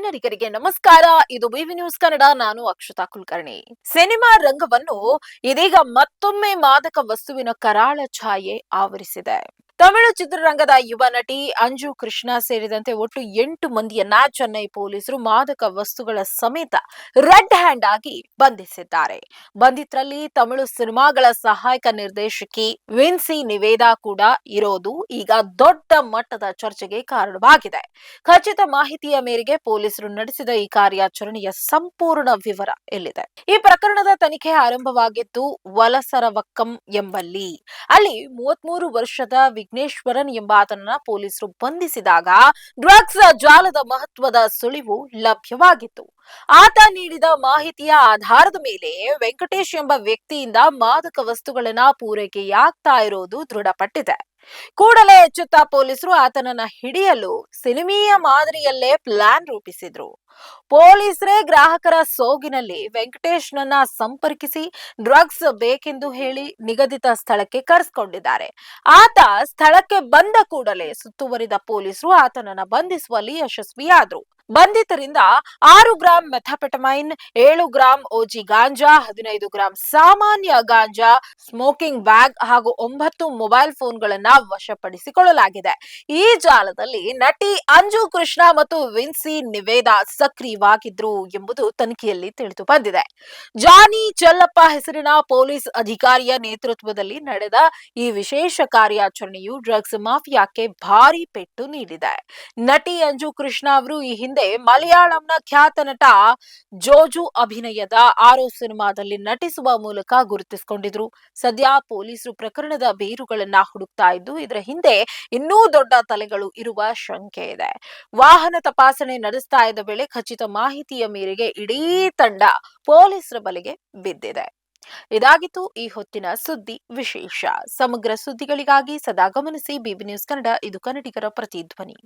ಕನ್ನಡಿಗರಿಗೆ ನಮಸ್ಕಾರ. ಇದು ಬಿವಿ ನ್ಯೂಸ್ ಕನ್ನಡ, ನಾನು ಅಕ್ಷತಾ ಕುಲಕರ್ಣಿ. ಸಿನಿಮಾ ರಂಗವನ್ನು ಇದೀಗ ಮತ್ತೊಮ್ಮೆ ಮಾದಕ ವಸ್ತುವಿನ ಕರಾಳ ಛಾಯೆ ಆವರಿಸಿದೆ. ತಮಿಳು ಚಿತ್ರರಂಗದ ಯುವ ನಟಿ ಅಂಜು ಕೃಷ್ಣ ಸೇರಿದಂತೆ ಒಟ್ಟು ಎಂಟು ಮಂದಿಯನ್ನ ಚೆನ್ನೈ ಪೊಲೀಸರು ಮಾದಕ ವಸ್ತುಗಳ ಸಮೇತ ರೆಡ್ ಹ್ಯಾಂಡ್ ಆಗಿ ಬಂಧಿಸಿದ್ದಾರೆ. ಬಂಧಿತರಲ್ಲಿ ತಮಿಳು ಸಿನಿಮಾಗಳ ಸಹಾಯಕ ನಿರ್ದೇಶಕಿ ವಿನ್ಸಿ ನಿವೇದಾ ಕೂಡ ಇರೋದು ಈಗ ದೊಡ್ಡ ಮಟ್ಟದ ಚರ್ಚೆಗೆ ಕಾರಣವಾಗಿದೆ. ಖಚಿತ ಮಾಹಿತಿಯ ಮೇರೆಗೆ ಪೊಲೀಸರು ನಡೆಸಿದ ಈ ಕಾರ್ಯಾಚರಣೆಯ ಸಂಪೂರ್ಣ ವಿವರ ಎಲ್ಲಿದೆ ಈ ಪ್ರಕರಣದ ತನಿಖೆ ಆರಂಭವಾಗಿದ್ದು ವಲಸರವಕ್ಕಂ ಎಂಬಲ್ಲಿ. ಅಲ್ಲಿ ಮೂವತ್ಮೂರು ವರ್ಷದ ವಿಘ್ನೇಶ್ವರನ್ ಎಂಬಾತನನ್ನ ಪೊಲೀಸರು ಬಂಧಿಸಿದಾಗ ಡ್ರಗ್ಸ್ ಜಾಲದ ಮಹತ್ವದ ಸುಳಿವು ಲಭ್ಯವಾಗಿತ್ತು. ಆತ ನೀಡಿದ ಮಾಹಿತಿಯ ಆಧಾರದ ಮೇಲೆ ವೆಂಕಟೇಶ್ ಎಂಬ ವ್ಯಕ್ತಿಯಿಂದ ಮಾದಕ ವಸ್ತುಗಳನ್ನ ಪೂರೈಕೆಯಾಗ್ತಾ ಇರೋದು ದೃಢಪಟ್ಟಿದೆ. ಕೂಡಲೇ ಎಚ್ಚೆತ್ತ ಪೊಲೀಸರು ಆತನನ್ನ ಹಿಡಿಯಲು ಸಿನಿಮೀಯ ಮಾದರಿಯಲ್ಲೇ ಪ್ಲಾನ್ ರೂಪಿಸಿದ್ರು. ಪೊಲೀಸರೇ ಗ್ರಾಹಕರ ಸೋಗಿನಲ್ಲಿ ವೆಂಕಟೇಶ್ನನ್ನ ಸಂಪರ್ಕಿಸಿ ಡ್ರಗ್ಸ್ ಬೇಕೆಂದು ಹೇಳಿ ನಿಗದಿತ ಸ್ಥಳಕ್ಕೆ ಕರೆಸ್ಕೊಂಡಿದ್ದಾರೆ. ಆತ ಸ್ಥಳಕ್ಕೆ ಬಂದ ಕೂಡಲೇ ಸುತ್ತುವರಿದ ಪೊಲೀಸರು ಆತನನ್ನ ಬಂಧಿಸುವಲ್ಲಿ ಯಶಸ್ವಿಯಾದ್ರು. ಬಂಧಿತರಿಂದ ಆರು ಗ್ರಾಂ ಮೆಥಾಪೆಟಮೈನ್, ಏಳು ಗ್ರಾಂ ಓಜಿ ಗಾಂಜಾ, ಹದಿನೈದು ಗ್ರಾಂ ಸಾಮಾನ್ಯ ಗಾಂಜಾ, ಸ್ಮೋಕಿಂಗ್ ಬ್ಯಾಗ್ ಹಾಗೂ ಒಂಬತ್ತು ಮೊಬೈಲ್ ಫೋನ್ಗಳನ್ನ ವಶಪಡಿಸಿಕೊಳ್ಳಲಾಗಿದೆ. ಈ ಜಾಲದಲ್ಲಿ ನಟಿ ಅಂಜು ಕೃಷ್ಣ ಮತ್ತು ವಿನ್ಸಿ ನಿವೇದಾ ಸಕ್ರಿಯವಾಗಿದ್ರು ಎಂಬುದು ತನಿಖೆಯಲ್ಲಿ ತಿಳಿದು ಬಂದಿದೆ. ಜಾನಿ ಚೆಲ್ಲಪ್ಪ ಹೆಸರಿನ ಪೊಲೀಸ್ ಅಧಿಕಾರಿಯ ನೇತೃತ್ವದಲ್ಲಿ ನಡೆದ ಈ ವಿಶೇಷ ಕಾರ್ಯಾಚರಣೆಯು ಡ್ರಗ್ಸ್ ಮಾಫಿಯಾಕ್ಕೆ ಭಾರಿ ಪೆಟ್ಟು ನೀಡಿದೆ. ನಟಿ ಅಂಜು ಕೃಷ್ಣ ಅವರು ಈ ಹಿಂದೆ ಮಲಯಾಳಂನ ಖ್ಯಾತ ನಟ ಜೋಜು ಅಭಿನಯದ ಆರೋ ಸಿನಿಮಾದಲ್ಲಿ ನಟಿಸುವ ಮೂಲಕ ಗುರುತಿಸಿಕೊಂಡಿದ್ರು. ಸದ್ಯ ಪೊಲೀಸರು ಪ್ರಕರಣದ ಬೇರುಗಳನ್ನ ಹುಡುಕ್ತಾ ಇದ್ದು, ಇದರ ಹಿಂದೆ ಇನ್ನೂ ದೊಡ್ಡ ತಲೆಗಳು ಇರುವ ಶಂಕೆ ಇದೆ. ವಾಹನ ತಪಾಸಣೆ ನಡೆಸ್ತಾ ಇದ್ದ ವೇಳೆ ಖಚಿತ ಮಾಹಿತಿಯ ಮೇರೆಗೆ ಇಡೀ ತಂಡ ಪೊಲೀಸರ ಬಲೆಗೆ ಬಿದ್ದಿದೆ. ಇದಾಗಿತ್ತು ಈ ಹೊತ್ತಿನ ಸುದ್ದಿ ವಿಶೇಷ. ಸಮಗ್ರ ಸುದ್ದಿಗಳಿಗಾಗಿ ಸದಾ ಗಮನಿಸಿ, ಬಿಬಿ ನ್ಯೂಸ್ ಕನ್ನಡ, ಇದು ಕನ್ನಡಿಗರ ಪ್ರತಿಧ್ವನಿ.